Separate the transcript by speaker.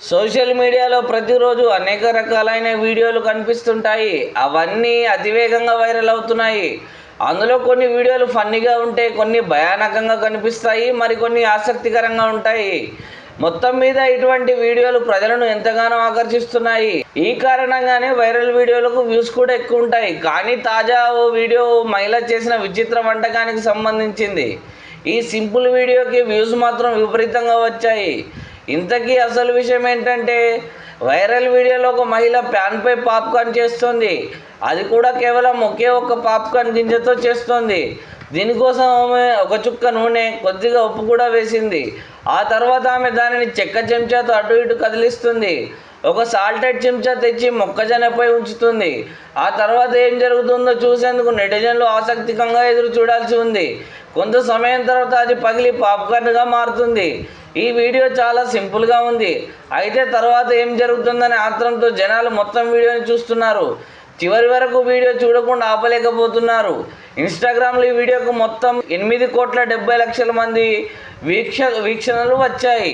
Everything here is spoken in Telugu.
Speaker 1: సోషల్ మీడియాలో ప్రతిరోజు అనేక రకాలైన వీడియోలు కనిపిస్తుంటాయి. అవన్నీ అతివేగంగా వైరల్ అవుతున్నాయి. అందులో కొన్ని వీడియోలు ఫన్నీగా ఉంటే కొన్ని భయానకంగా కనిపిస్తాయి. మరికొన్ని ఆసక్తికరంగా ఉంటాయి. మొత్తం మీద ఇటువంటి వీడియోలు ప్రజలను ఎంతగానో ఆకర్షిస్తున్నాయి. ఈ కారణంగానే వైరల్ వీడియోలకు వ్యూస్ కూడా ఎక్కువ ఉంటాయి. కానీ తాజా ఓ వీడియో మహిళ చేసిన విచిత్ర వంటకానికి సంబంధించింది. ఈ సింపుల్ వీడియోకి వ్యూస్ మాత్రం విపరీతంగా వచ్చాయి. ఇంతకీ అసలు విషయం ఏంటంటే వైరల్ వీడియోలో ఒక మహిళ ప్యాన్పై పాప్కార్న్ చేస్తుంది. అది కూడా కేవలం ఒకే ఒక్క పాప్కార్న్ గింజతో చేస్తుంది. దీనికోసం ఆమె ఒక చుక్క నూనె కొద్దిగా ఉప్పు కూడా వేసింది. ఆ తర్వాత ఆమె దానిని చెక్క చెంచాతో అటు ఇటు కదిలిస్తుంది. ఒక సాల్టెడ్ చెంచా తెచ్చి మొక్కజొన్నపై ఉంచుతుంది. ఆ తర్వాత ఏం జరుగుతుందో చూసేందుకు నెటిజన్లు ఆసక్తికంగా ఎదురు చూడాల్సి ఉంది. కొంత సమయం తర్వాత అది పగిలి పాప్కార్న్గా మారుతుంది. ఈ వీడియో చాలా సింపుల్గా ఉంది. అయితే తర్వాత ఏం జరుగుతుందనే ఆత్రంతో జనాలు మొత్తం వీడియోని చూస్తున్నారు. చివరి వరకు వీడియో చూడకుండా ఆపలేకపోతున్నారు. ఇన్స్టాగ్రామ్లో ఈ వీడియోకు మొత్తం ఎనిమిది కోట్ల డెబ్బై లక్షల మంది వీక్ష వీక్షణలు వచ్చాయి.